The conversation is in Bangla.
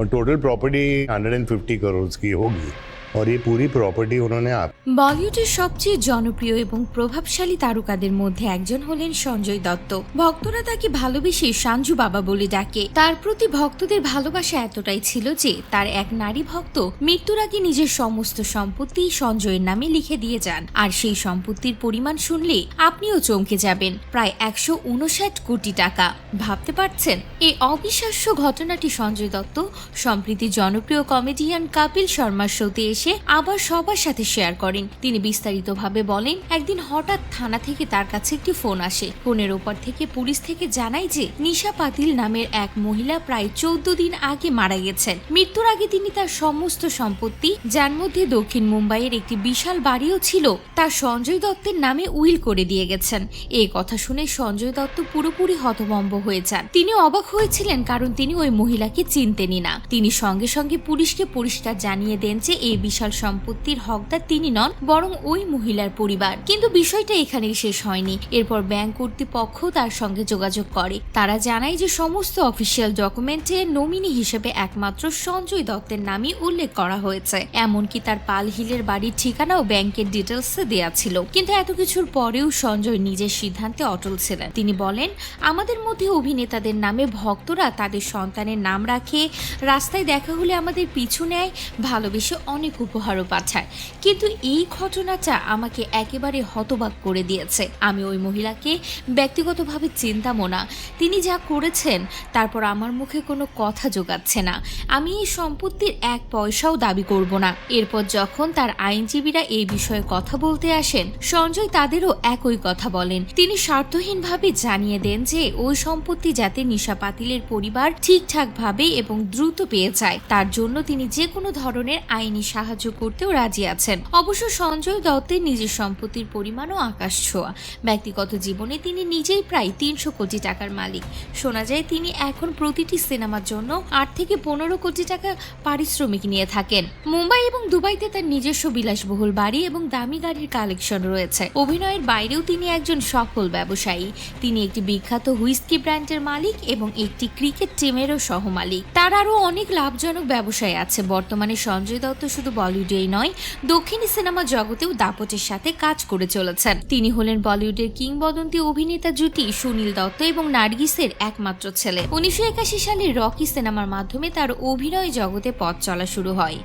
और टोटल प्रॉपर्टी 150 करोड़ की होगी। और ये पूरी प्रॉपर्टी उन्होंने आप বলিউডের সবচেয়ে জনপ্রিয় এবং প্রভাবশালী তারকাদের মধ্যে একজন হলেন সঞ্জয় দত্ত ভক্তরা তাকে ভালোবেসে সাঞ্জু বাবা বলে ডাকে তার প্রতি ভক্তদের ভালোবাসা এতটাই ছিল যে তার এক নারী ভক্ত মৃত্যুর আগে নিজের সমস্ত সম্পত্তি সঞ্জয়ের নামে লিখে দিয়ে যান আর সেই সম্পত্তির পরিমাণ শুনলে আপনিও চমকে যাবেন প্রায় একশো উনষাট কোটি টাকা ভাবতে পারছেন এই অবিশ্বাস্য ঘটনাটি সঞ্জয় দত্ত সম্প্রীতি জনপ্রিয় কমেডিয়ান কাপিল শর্মার শোতে এসে আবার সবার সাথে শেয়ার করেন। তিনি বিস্তারিতভাবে বলেন, একদিন হঠাৎ থানা থেকে তার কাছে একটি ফোন আসে। ফোনের ওপর থেকে পুলিশ থেকে জানায় যে, নিশা পাতিল নামের এক মহিলা প্রায় চৌদ্দ দিন আগে মারা গেছেন। মৃত্যুর আগে তিনি তার সমস্ত সম্পত্তি, যার মধ্যে দক্ষিণ মুম্বাইয়ের একটি বিশাল বাড়িও ছিল তা সঞ্জয় দত্তের নামে উইল করে দিয়ে গেছেন। এই কথা শুনে সঞ্জয় দত্ত পুরোপুরি হতভম্ব হয়ে যান। তিনি অবাক হয়েছিলেন, কারণ তিনি ওই মহিলাকে চিনতেনই না। তিনি সঙ্গে সঙ্গে পুলিশকে পরিষ্কার জানিয়ে দেন যে এই বিশাল সম্পত্তির হকদার তিনি নন, বরং ওই মহিলার পরিবার। কিন্তু বিষয়টা এখানেই শেষ হয়নি। এরপর ব্যাংক কর্তৃপক্ষ তার সঙ্গে যোগাযোগ করে। তারা জানায় যে সমস্ত অফিসিয়াল ডকুমেন্টে নমিনি হিসেবে একমাত্র সঞ্জয় দত্তের নামই উল্লেখ করা হয়েছে। এমনকি তার পাল হিলের বাড়ির ঠিকানাও ব্যাংকের ডিটেলসে দেয়া ছিল। কিন্তু এত কিছুর পরেও সঞ্জয় নিজের সিদ্ধান্তে অটল ছিলেন। তিনি বলেন, আমাদের মধ্যে অভিনেতাদের নামে ভক্তরা তাদের সন্তানের নাম রাখে। রাস্তায় দেখা হলে আমাদের পিছু নেয়, ভালোবেসে অনেক উপহারও পাঠায়। কিন্তু এই ঘটনাটা আমাকে একেবারে হতবাক করে দিয়েছে। আমি ওই মহিলাকে ব্যক্তিগতভাবে চিন্তামও না। তিনি যা করেছেন, তারপর আমার মুখে কোনো কথা জোগাচ্ছে না। আমি এই সম্পত্তির এক পয়সাও দাবি করব না। এরপর যখন তার আইনজীবীরা এই বিষয়ে কথা বলতে আসেন, সঞ্জয় তাদেরও একই কথা বলেন। তিনি স্বার্থহীনভাবে জানিয়ে দেন যে, ওই সম্পত্তি যাতে নিশা পাতিলের পরিবার ঠিকঠাকভাবে এবং দ্রুত পেয়ে যায়, তার জন্য তিনি যে কোনো ধরনের আইনি সাহায্য করতেও রাজি আছেন। অবশ্য সঞ্জয় দত্তের নিজের সম্পত্তির পরিমাণও আকাশ ছোঁয়া। ব্যক্তিগত জীবনে তিনি নিজেই প্রায় তিনশো কোটি টাকার মালিক। শোনা যায়, তিনি এখন প্রতিটি সিনেমার জন্য আট থেকে পনেরো কোটি টাকা পারিশ্রমিক নিয়ে থাকেন। মুম্বাই এবং দুবাইতে তার নিজস্ব বিলাসবহুল বাড়ি এবং দামি গাড়ির কালেকশন রয়েছে। অভিনয়ের বাইরেও তিনি একজন সফল ব্যবসায়ী। তিনি একটি বিখ্যাত হুইস্কি ব্র্যান্ডের মালিক এবং একটি ক্রিকেট টিমেরও সহমালিক। তার আরও অনেক লাভজনক ব্যবসায় আছে। বর্তমানে সঞ্জয় দত্ত শুধু বলিউডেই নয়, দক্ষিণী সিনেমা জগতেও দাপটের সাথে কাজ করে চলেছেন। তিনি হলেন বলিউডের কিংবদন্তি অভিনেতা জুটি সুনীল দত্ত এবং নার্গিসের একমাত্র ছেলে। উনিশশো একাশি সালে রকি সিনেমার মাধ্যমে তার অভিনয় জগতে পথ চলা শুরু হয়।